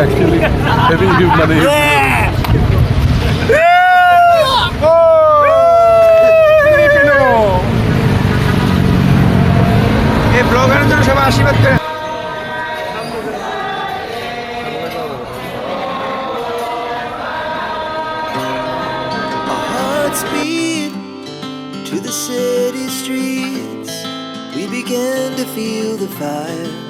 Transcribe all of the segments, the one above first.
actually. I think you মানে এই ব্লগারের জন্য সবাই আশীর্বাদ করে Our hearts beat to the city streets. We began to feel the fire.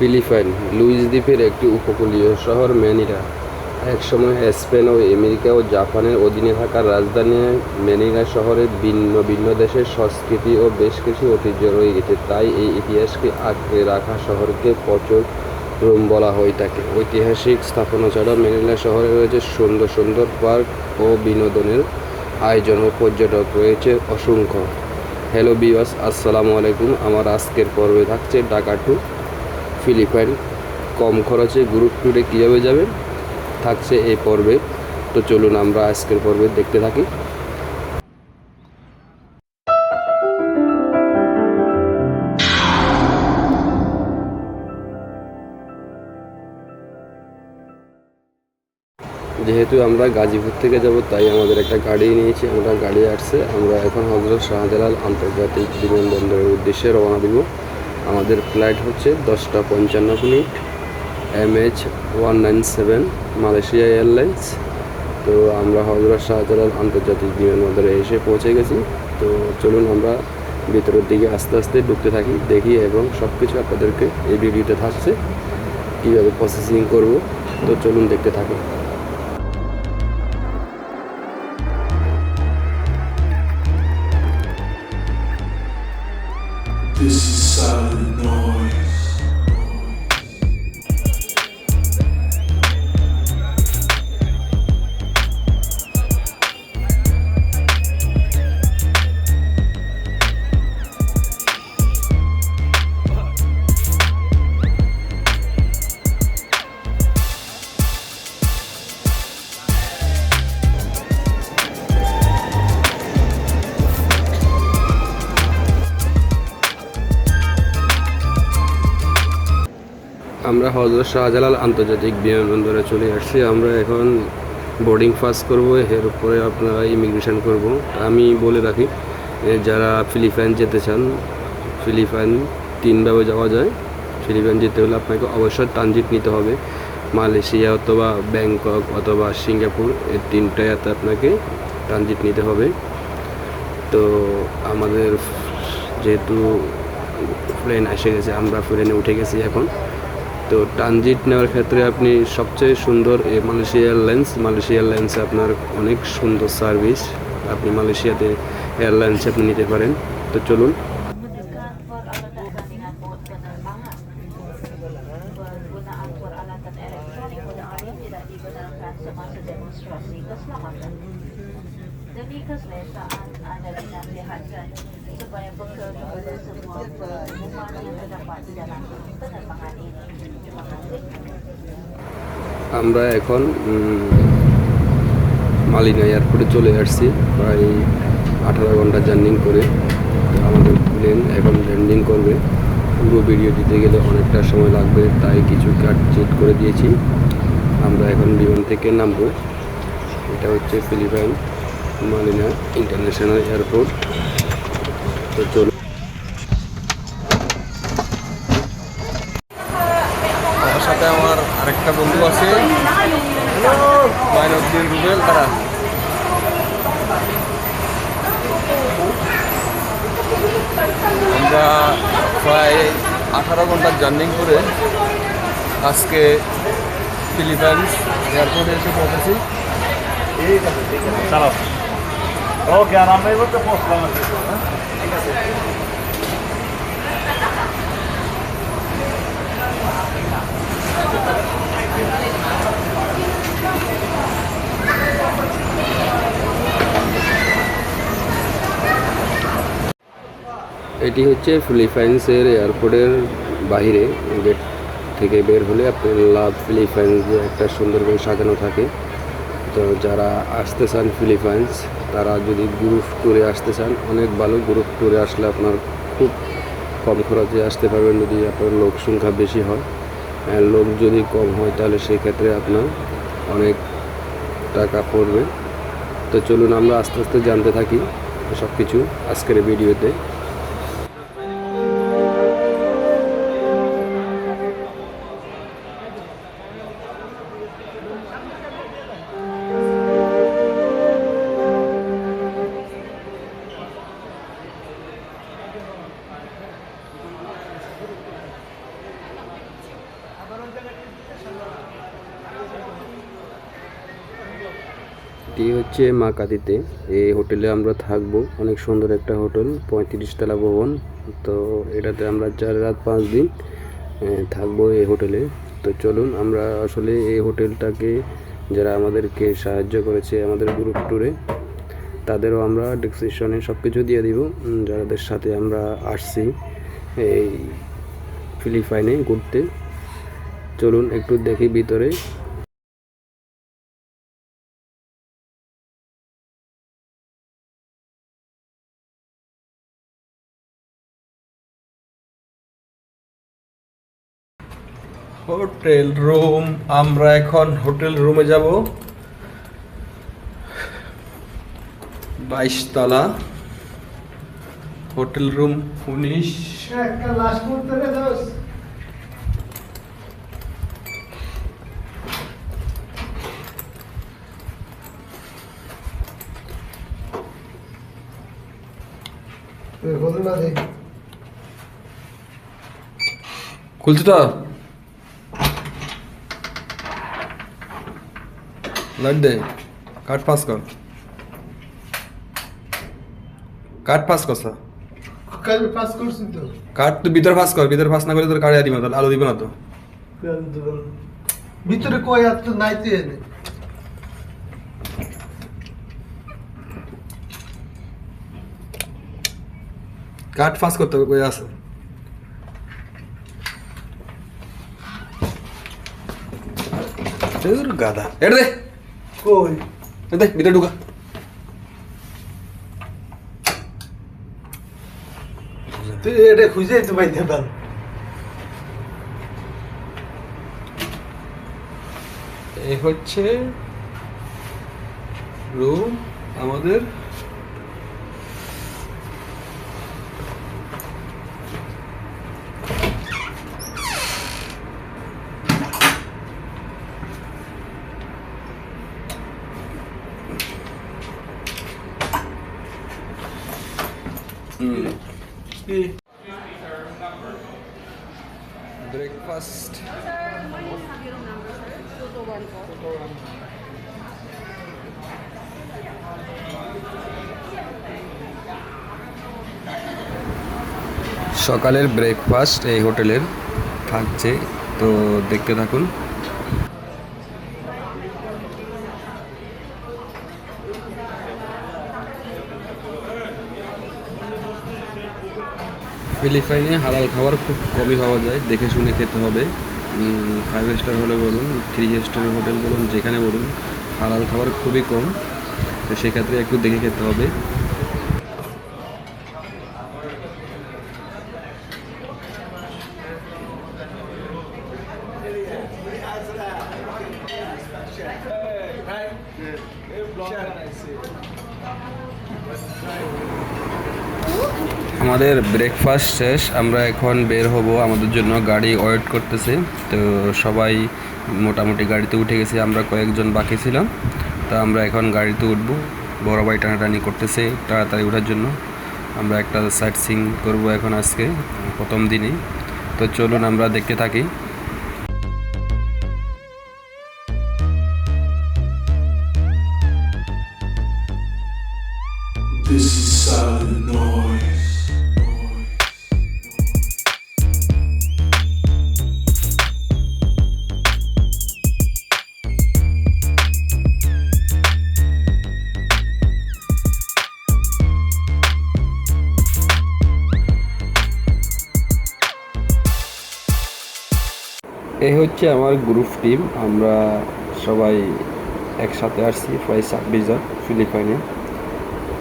Philippines, Luis দ্বীপের একটি উপকূলীয় শহর ম্যানিলা একসময় স্পেন ও আমেরিকা ও জাপানের অধীনে থাকা রাজধানী ম্যানিলা শহরে ভিন্ন ভিন্ন দেশের সংস্কৃতি ও বেশ কিছু ঐতিহ্য রয়ে গেছে তাই এই ইতিহাসকে আঁকড়ে রাখা শহরকে প্রচুর রোম বলা হয়ে থাকে। ঐতিহাসিক স্থাপনা ছাড়া ম্যানিলা শহরে রয়েছে সুন্দর সুন্দর পার্ক ও বিনোদনের আয়োজন ও পর্যটক রয়েছে অসংখ্য। হ্যালো বিওয়াস আসসালামু আলাইকুম। আমার আজকের পর্বে থাকছে ঢাকা টু ফিলিপাইন কম খরচে গ্রুপ ট্যুরে কীভাবে যাবেন? থাকছে এই পর্বে। তো চলুন আমরা আজকের পর্বে দেখতে থাকি। যেহেতু আমরা গাজীপুর থেকে যাব, তাই আমাদের একটা গাড়ি নিয়েছি। আমরা গাড়ি আসছে, আমরা এখন হজরত শাহজালাল আন্তর্জাতিক বিমানবন্দরের উদ্দেশ্যে রওনা দিব। আমাদের ফ্লাইট হচ্ছে দশটা পঞ্চান্ন minute M H one nine seven Malaysia airlines. তো আমরা হজরত শাহজালাল আন্তর্জাতিক বিমানবন্দরে এসে পৌঁছে গেছি। তো চলুন আমরা ভিতরের দিকে আস্তে আস্তে ঢুকতে থাকি, দেখি এবং সব কিছু আপনাদেরকে এই ভিডিওতে থাকছে। কীভাবে প্রসেসিং করব, তো চলুন দেখতে থাকি আমরা হজরত শাহজালাল আন্তর্জাতিক বিমানবন্দরে চলে আসছি। আমরা এখন বোর্ডিং পাস করব, এর উপরে আপনারা ইমিগ্রেশন করব। আমি বলে রাখি যারা ফিলিপাইন যেতে চান, ফিলিপাইন তিনভাবে যাওয়া যায়। ফিলিপাইন যেতে হলে আপনাকে অবশ্যই ট্রানজিট নিতে হবে। মালয়েশিয়া অথবা ব্যাংকক অথবা সিঙ্গাপুর এই তিনটায়াতে আপনাকে ট্রানজিট নিতে হবে। তো আমাদের যেহেতু প্লেন এসে গেছে, আমরা প্লেনে উঠে গেছি এখন। তো ট্রানজিট নেওয়ার ক্ষেত্রে আপনি সবচেয়ে সুন্দর মালয়েশিয়া এয়ারলাইন্স মালয়েশিয়া এয়ারলাইন্সে আপনার অনেক সুন্দর সার্ভিস। আপনি মালয়েশিয়াতে এয়ারলাইন্স আপনি নিতে পারেন। তো চলুন চলে আসছি, প্রায় আঠারো ঘণ্টা জার্নিং করে আমাদের প্লেন এখন ল্যান্ডিং করবে। পুরো ভিডিও দিতে গেলে অনেকটা সময় লাগবে, তাই কিছু কাট চেট করে দিয়েছি। আমরা এখন বিমান থেকে নামবো। এটা হচ্ছে ফিলিপাইন মালিনা ইন্টারন্যাশনাল এয়ারপোর্ট। তো আমার সাথে আমার আরেকটা বন্ধু আছে মাইনুদ্দিন রুবেল তারা আমরা প্রায় আঠারো ঘণ্টার জার্নি করে আজকে ফিলিপাইন্স এয়ারপোর্টে এসে পৌঁছেছি ওকে আর আমরা এবার তো পৌঁছলাম আর কি। এটি হচ্ছে ফিলিপাইন্সের এয়ারপোর্টের বাইরে গেট থেকে বের হলে আপনার লাভ ফিলিপাইন্স একটা সুন্দর করে সাজানো থাকে। তো যারা আসতে চান ফিলিপাইন্স, তারা যদি গ্রুপ ট্যুরে আসতে চান, অনেক ভালো গ্রুপ ট্যুরে আসলে আপনার খুব কম খরচে আসতে পারবেন যদি আপনার লোক সংখ্যা বেশি হয়। লোক যদি কম হয়, তাহলে সেই ক্ষেত্রে আপনার অনেক টাকা পড়বে। তো চলুন আমরা আস্তে আস্তে জানতে থাকি সব কিছু আজকের ভিডিওতে। এটি হচ্ছে মা কাতিতে এই হোটেলে আমরা থাকব। অনেক সুন্দর একটা হোটেল পঁয়ত্রিশ তলা ভবন। তো এটাতে আমরা চার রাত পাঁচ দিন থাকব এই হোটেলে। তো চলুন, আমরা আসলে এই হোটেলটাকে, যারা আমাদেরকে সাহায্য করেছে আমাদের গ্রুপ ট্যুরে তাদেরও আমরা ডিসক্রিপশনে সব কিছু দিয়ে দিব। যাদের সাথে আমরা আসছি এই ফিলিপাইনে ঘুরতে। চলুন, একটু দেখি ভিতরে। হোটেল রুম আমরা এখন হোটেল রুমে যাব। বাইশ তলা। হোটেল রুম উনিশ। খুলছে তো? লাইট দে কাট পাস কর কাট পাস কর স্যার কাল পাস করছি তো কাট তুই ভিতর পাস কর ভিতর পাস না করলে তোর কাড়ে দিব না আলো দিব না তো ভিতরে কই আর তো নাইতে এনে কাট পাস করতে হবে কই আছে ধুর গাদা এটা দে কই এটা দে ভিতরে ঢুকা তুই এটা খুঁজে তো পাইতে পার এই হচ্ছে রুম আমাদের ব্রেকফাস্ট সকালের ব্রেকফাস্ট এই হোটেলের থাকছে। তো দেখতে থাকুন। ফিলিপাইনে হালাল খাবার খুব কমই পাওয়া যায়, দেখে শুনে খেতে হবে। ফাইভ স্টার হলে বলুন থ্রি স্টার হোটেল বলুন, যেখানে বলুন, হালাল খাবার খুবই কম। তো সেক্ষেত্রে একটু দেখে খেতে হবে। আমাদের ব্রেকফাস্ট শেষ, আমরা এখন বের হব, আমাদের জন্য গাড়ি ওয়েট করতেছে। তো সবাই মোটামুটি গাড়িতে উঠে গেছে, আমরা কয়েকজন বাকি ছিলাম। তো আমরা এখন গাড়িতে উঠবো। বড় ভাই টানাটানি করতেছে তাড়াতাড়ি ওঠার জন্য। আমরা একটা সাইট সিং করব এখন আজকে, প্রথম দিনই। তো চলুন আমরা দেখতে থাকি। এই হচ্ছে আমার গ্রুপ টিম আমরা সবাই একসাথে আসছি, প্রায় ছাব্বিশ জন ফিলিপাইনে।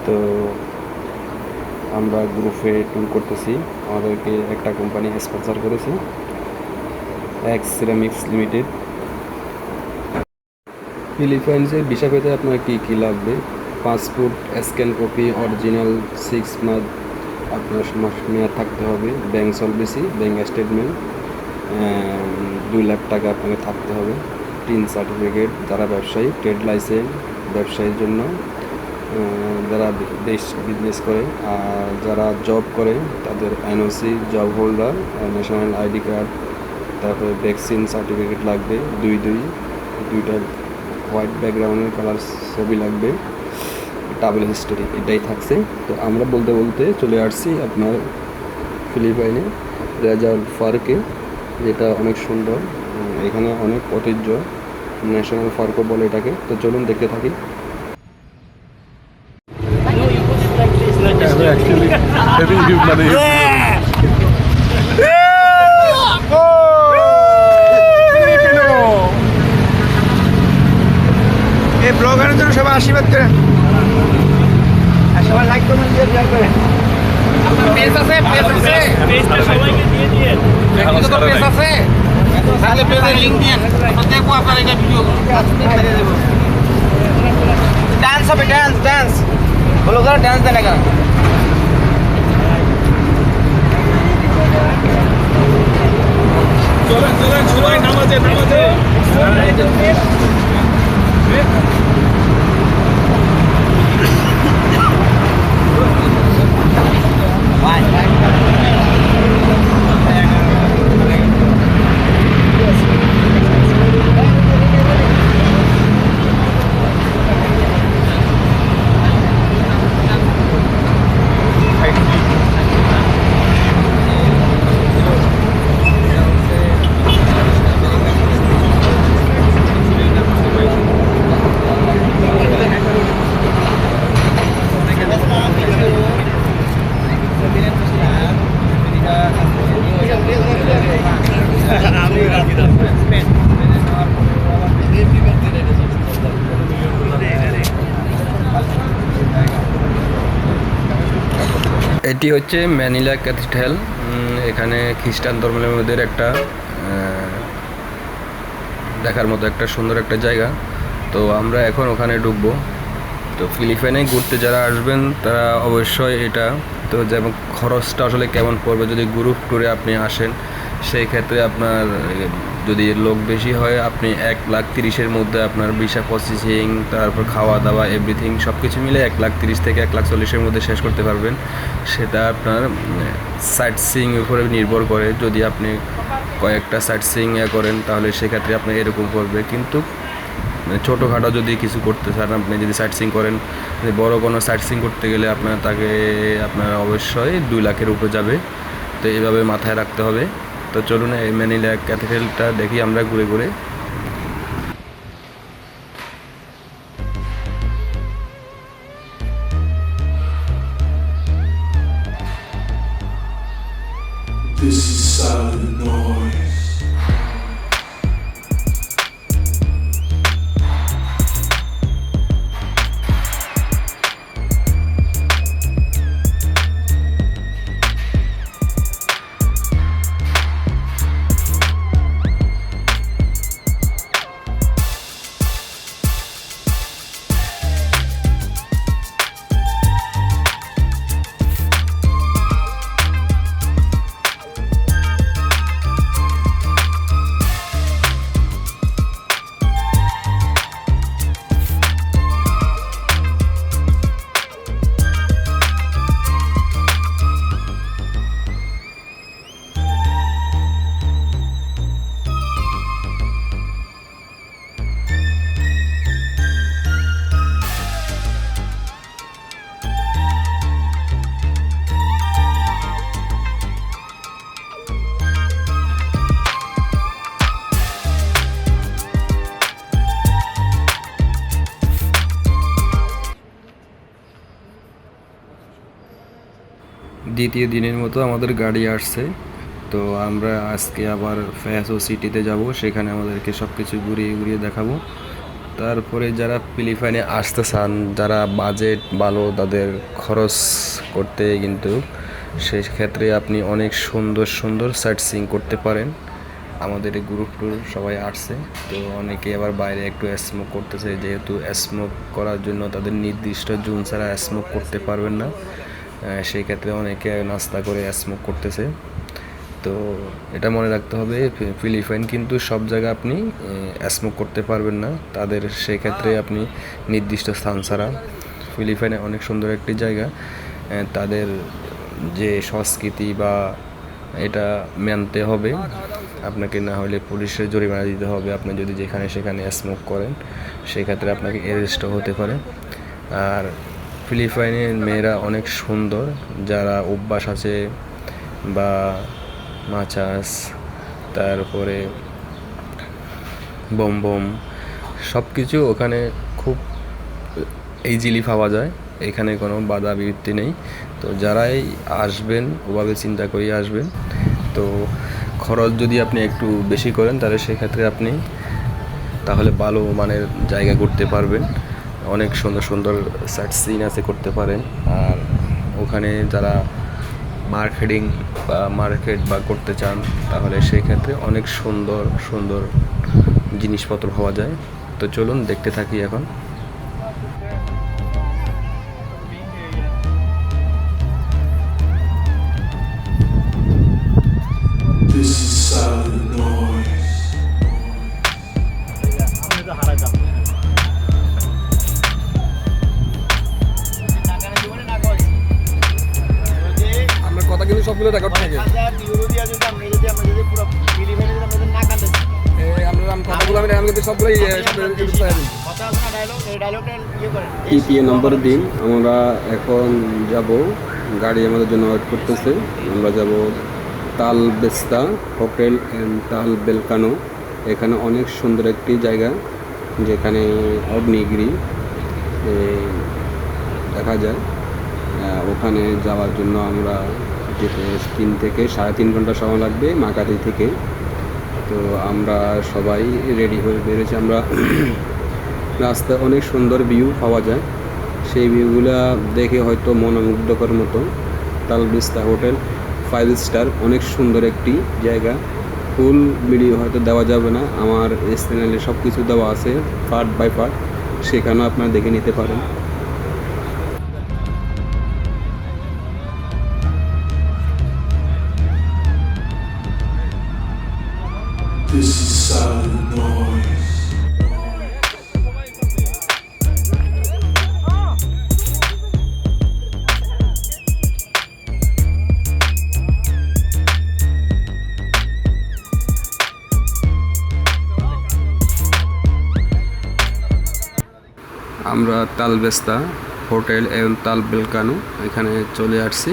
তো আমরা গ্রুপে ট্যুর করতেছি। আমাদেরকে একটা কোম্পানি স্পন্সর করেছে এক্স সিরামিক্স লিমিটেড ফিলিপাইন্সের ভিসা পেতে আপনার কী কী লাগবে? Passport, scan copy, original six month আপনার মাস মেয়াদ থাকতে হবে। ব্যাংক সলভেসি, ব্যাংক স্টেটমেন্ট দুই লাখ টাকা আপনাকে থাকতে হবে। টিন সার্টিফিকেট যারা ব্যবসায়ী ট্রেড লাইসেন্স ব্যবসায়ীর জন্য যারা দেশ বিজনেস করে আর যারা জব করে, তাদের NOC job holder national ID card তারপরে ভ্যাকসিন সার্টিফিকেট লাগবে, দুই দুই, দুইটা হোয়াইট ব্যাকগ্রাউন্ডের কালার ছবি লাগবে ট্রাভেল হিস্টোরি এটাই থাকছে। তো আমরা বলতে বলতে চলে আসছি আপনার ফিলিপাইনে রেজাল্ট পার্কে যেটা অনেক সুন্দর। এখানে অনেক ঐতিহ্য ন্যাশনাল পার্কও বলে এটাকে। তো চলুন দেখতে থাকি। ব্লগারের জন্য সবাই আশীর্বাদ করেন আর সবাই লাইক কমেন্ট দিয়ে শেয়ার করেন পেজ আছে। পেজ আছে ব্যক্তিগত পেজ আছে তাহলে পেজের লিঙ্ক দিয়ে দেখব আপনার এটা ভিডিও ডান্স হবে ডান্স ডান্স ব্লগার ডান্স দেন এখানে এটি হচ্ছে ম্যানিলা ক্যাথিড্রাল। এখানে খ্রিস্টান ধর্মের একটা দেখার মতো একটা সুন্দর একটা জায়গা। তো আমরা এখন ওখানে ঢুকবো। তো ফিলিপাইনে ঘুরতে যারা আসবেন, তারা অবশ্যই এটা, তো যেমন খরচটা আসলে কেমন পড়বে, যদি গ্রুপ ট্যুরে আপনি আসেন, সেই ক্ষেত্রে আপনার যদি লোক বেশি হয়, আপনি এক লাখ তিরিশের মধ্যে আপনার ভিসা প্রসেসিং তারপর খাওয়া দাওয়া এভরিথিং সব কিছু মিলে এক লাখ তিরিশ থেকে এক লাখ চল্লিশের মধ্যে শেষ করতে পারবেন। সেটা আপনার সাইট সিং উপরে নির্ভর করে। যদি আপনি কয়েকটা সাইট সিং করেন, তাহলে সেক্ষেত্রে আপনার এরকম পড়বে। কিন্তু মানে ছোটোখাটো যদি কিছু করতে চান, আপনি যদি সাইট সিং করেন বড় কোনো সাইট সিং করতে গেলে আপনার তাকে, আপনার অবশ্যই দুই লাখের উপরে যাবে। তো এইভাবে মাথায় রাখতে হবে। তো চলুন এই ম্যানিলা ক্যাথিড্রালটা দেখি আমরা ঘুরে ঘুরে। দ্বিতীয় দিনের মতো আমাদের গাড়ি আসছে। তো আমরা আজকে আবার ফ্যাসো সিটিতে যাব, সেখানে আমাদেরকে সব কিছু ঘুরিয়ে ঘুরিয়ে দেখাবো। তারপরে যারা ফিলিপাইনে আসতে চান, যারা বাজেট ভালো, তাদের খরচ করতে কিন্তু সেই ক্ষেত্রে আপনি অনেক সুন্দর সুন্দর সাইট সিং করতে পারেন। আমাদের এই গ্রুপ টুর সবাই আসছে। তো অনেকে আবার বাইরে একটু স্মোক করতেছে, যেহেতু স্মোক করার জন্য তাদের নির্দিষ্ট জুন ছাড়া স্মোক করতে পারবেন না। সেই ক্ষেত্রে অনেকে নাস্তা করে স্মোক করতেছে। তো এটা মনে রাখতে হবে ফিলিপাইন কিন্তু সব জায়গায় আপনি স্মোক করতে পারবেন না। তাদের সেই ক্ষেত্রে আপনি নির্দিষ্ট স্থান ছাড়া। ফিলিপাইনে অনেক সুন্দর একটি জায়গা। তাদের যে সংস্কৃতি বা এটা মানতে হবে। আপনাকে না হলে পুলিশের জরিমানা দিতে হবে। আপনি যদি যেখানে সেখানে স্মোক করেন, সেক্ষেত্রে আপনাকে অ্যারেস্টও হতে পারে। আর ফিলিপাইনের মেয়েরা অনেক সুন্দর, যারা অভ্যাস আছে বা মাচাস তারপরে বম বম সব কিছু ওখানে খুব ইজিলি পাওয়া যায়, এখানে কোনো বাধা বিরতি নেই। তো যারাই আসবেন, ওভাবে চিন্তা করে আসবেন। তো খরচ যদি আপনি একটু বেশি করেন, তাহলে সেক্ষেত্রে আপনি তাহলে ভালো মানের জায়গা ঘুরতে পারবেন। অনেক সুন্দর সুন্দর সাইট সিন আছে করতে পারেন। আর ওখানে যারা মার্কেটিং বা মার্কেট বা করতে চান, তাহলে সেই ক্ষেত্রে অনেক সুন্দর সুন্দর জিনিসপত্র পাওয়া যায়। তো চলুন দেখতে থাকি এখন। পিপিএ নম্বর দিন, আমরা এখন যাব, গাড়ি আমাদের জন্য ওয়েট করতেছে, আমরা যাব তাল বেস্তা হোটেল অ্যান্ড তাল বেলকানো এখানে অনেক সুন্দর একটি জায়গা, যেখানে অগ্নিগিরি দেখা যায়। ওখানে যাওয়ার জন্য আমরা যেতে তিন থেকে সাড়ে তিন ঘণ্টা সময় লাগবে মাকাতি থেকে। তো আমরা সবাই রেডি হয়ে বেরিয়েছি, আমরা রাস্তায় অনেক সুন্দর ভিউ পাওয়া যায়। সেই ভিউগুলা দেখে হয়তো মনোমুগ্ধকর মতো। তালবিস্তা হোটেল ফাইভ স্টার অনেক সুন্দর একটি জায়গা। ফুল ভিডিও হয়তো দেওয়া যাবে না। আমার চ্যানেলে সব কিছু দেওয়া আছে পার্ট বাই পার্ট সেখানেও আপনারা দেখে নিতে পারেন। আমরা তালবেস্তা হোটেল এবং তাল বেলকানো এখানে চলে আসছি।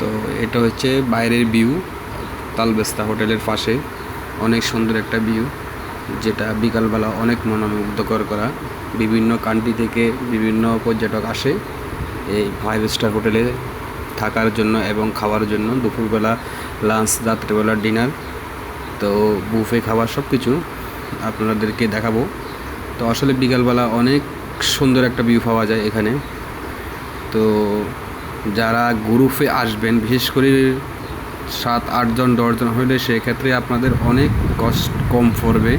তো এটা হচ্ছে বাইরের ভিউ তালবেস্তা হোটেলের পাশে। অনেক সুন্দর একটা ভিউ, যেটা বিকালবেলা অনেক মনোমুগ্ধকর করা। বিভিন্ন কান্ট্রি থেকে বিভিন্ন পর্যটক আসে এই ফাইভ স্টার হোটেলে থাকার জন্য এবং খাওয়ার জন্য। দুপুরবেলা লাঞ্চ রাত্রেবেলা ডিনার তো বুফে খাবার সব কিছু আপনাদেরকে দেখাবো। তো আসলে বিকালবেলা অনেক সুন্দর একটা ভিউ পাওয়া যায় এখানে। তো যারা গ্রুপে আসবেন, বিশেষ করে সাত আটজন দশজন হলে সেক্ষেত্রে আপনাদের অনেক কষ্ট কম পড়বে।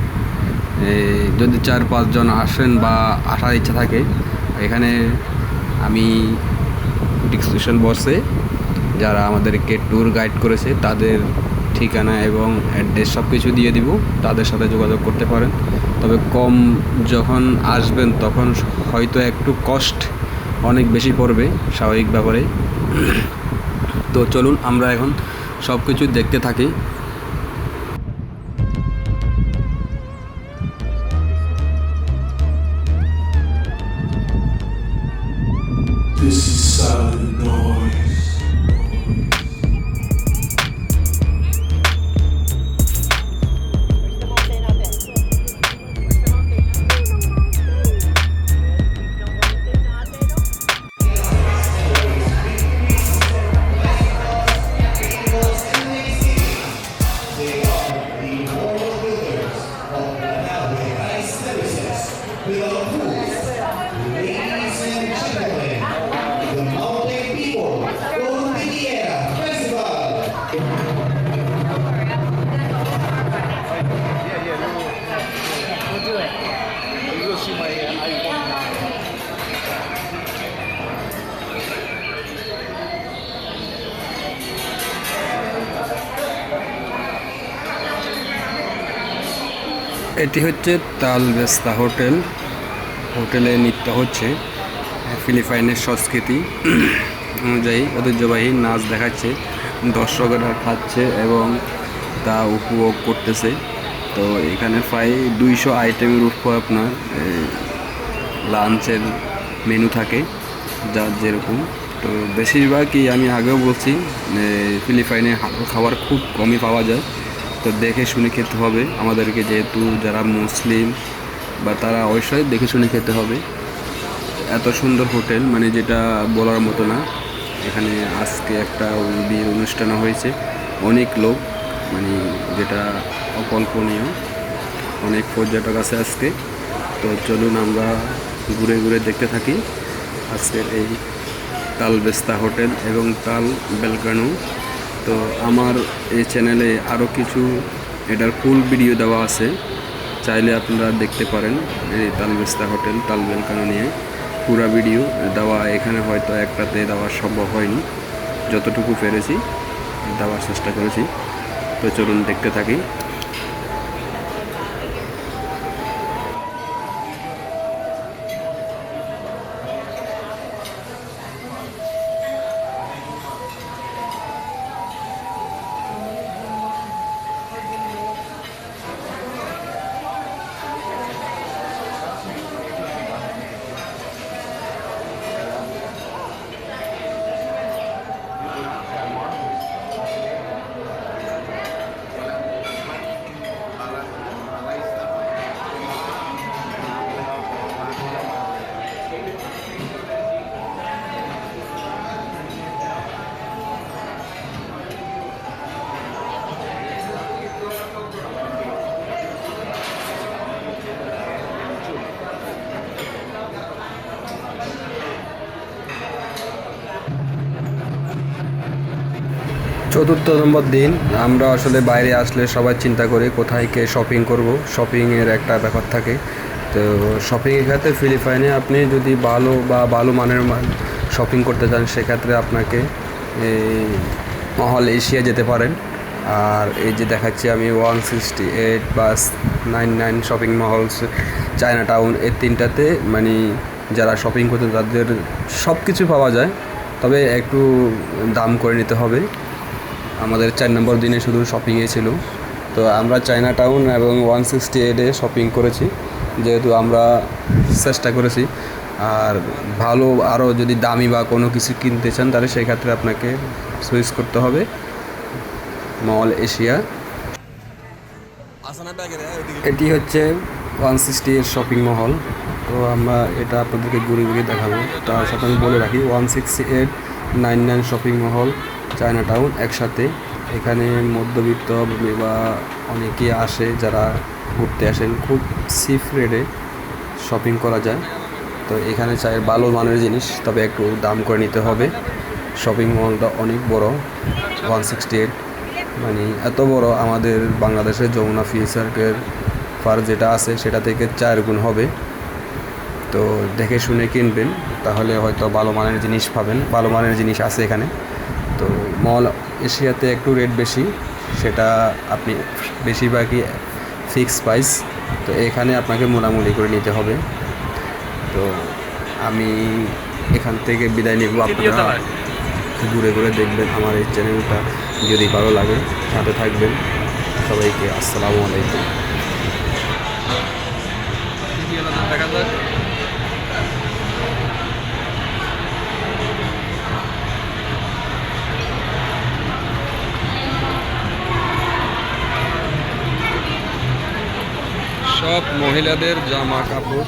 যদি চার পাঁচজন আসেন বা আসার ইচ্ছা থাকে, এখানে আমি ডিসক্রিপশন বক্সে যারা আমাদেরকে ট্যুর গাইড করেছে, তাদের ঠিকানা এবং অ্যাড্রেস সব কিছু দিয়ে দিব। তাদের সাথে যোগাযোগ করতে পারেন। তবে কম যখন আসবেন তখন হয়তো একটু কষ্ট অনেক বেশি পড়বে, স্বাভাবিক ব্যাপারে। তো চলুন আমরা এখন সব কিছু দেখতে থাকি। এটি হচ্ছে তাল তালবেস্তা হোটেল। হোটেলে নৃত্য হচ্ছে। ফিলিপাইনের সংস্কৃতি অনুযায়ী ঐতিহ্যবাহী নাচ দেখাচ্ছে, দর্শকরা খাচ্ছে এবং তা উপভোগ করতেছে। তো এখানে প্রায় দুইশো আইটেমের উপর আপনার লাঞ্চের মেনু থাকে যার যেরকম। তো বেশিরভাগই আমি আগেও বলছি ফিলিপাইনে খাবার খুব কমই পাওয়া যায়। তো দেখে শুনে খেতে হবে। আমাদেরকে যেহেতু যারা মুসলিম বা তারা অবশ্যই দেখে শুনে খেতে হবে। এত সুন্দর হোটেল মানে যেটা বলার মতো না। এখানে আজকে একটা বিয়ের অনুষ্ঠান হয়েছে। অনেক লোক মানে যেটা অকল্পনীয়। অনেক পর্যটক আছে আজকে। তো চলুন আমরা ঘুরে ঘুরে দেখতে থাকি। আজকের এই তালবেস্তা হোটেল এবং তাল বেলকানু তো আমার এই চ্যানেলে আরও কিছু এটার ফুল ভিডিও দেওয়া আছে। চাইলে আপনারা দেখতে পারেন এই তালবেস্তা হোটেল তাল বেলকানু নিয়ে। পুরা ভিডিও দেওয়া, এখানে হয়তো একটাতে দেওয়া সম্ভব হয়নি। যতটুকু পেরেছি, দেওয়ার চেষ্টা করেছি। তো চলুন দেখতে থাকি। চতুর্থ নম্বর দিন। আমরা আসলে বাইরে আসলে সবাই চিন্তা করি কোথায় কে শপিং করব। শপিংয়ের একটা ব্যাপার থাকে। তো শপিংয়ের ক্ষেত্রে ফিলিপাইনে আপনি যদি ভালো বা ভালো মানের শপিং করতে চান, সেক্ষেত্রে আপনাকে এই মহল এশিয়া যেতে পারেন। আর এই যে দেখাচ্ছি আমি one sixty eight bus nine nine shopping malls China town এই তিনটাতে মানে যারা শপিং করতে তাদের সব কিছু পাওয়া যায়। তবে একটু দাম করে নিতে হবে। আমাদের চার নম্বর দিনে শুধু শপিংয়ে ছিল। তো আমরা চায়না টাউন এবং ওয়ান সিক্সটি এইটে শপিং করেছি। যেহেতু আমরা চেষ্টা করেছি। আর ভালো আরও যদি দামি বা কোনো কিছু কিনতে চান তাহলে সেই ক্ষেত্রে আপনাকে সুইচ করতে হবে। মল এশিয়া এটি হচ্ছে ওয়ান সিক্সটি এর শপিং মহল তো আমরা এটা আপনাদেরকে ঘুরে ঘুরে দেখাবো। তার সাথে আমি বলে রাখি one sixty eight nine nine shopping মহল চায়না টাউন একসাথে। এখানে মধ্যবিত্ত বা অনেকে আসে যারা ঘুরতে আসেন। খুব সিফ রেটে শপিং করা যায়। তো এখানে চাই ভালো মানের জিনিস, তবে একটু দাম করে নিতে হবে। শপিং মলটা অনেক বড় ওয়ান সিক্সটি এইট মানে এত বড় আমাদের বাংলাদেশের যমুনা ফিউচার্কের ফার যেটা আছে, সেটা থেকে চার গুণ হবে। তো দেখে শুনে কিনবেন, তাহলে হয়তো ভালো মানের জিনিস পাবেন। ভালো মানের জিনিস আছে এখানে। তো মল এশিয়াতে একটু রেট বেশি সেটা আপনি বেশিরভাগই ফিক্স প্রাইস তো এখানে আপনাকে মোটামুটি করে নিতে হবে। তো আমি এখান থেকে বিদায় নেব আপনারা। ঘুরে ঘুরে দেখবেন আমার এই চ্যানেলটা যদি ভালো লাগে সাথে থাকবেন। সবাইকে আসসালামু আলাইকুম। সব মহিলাদের জামা কাপড়।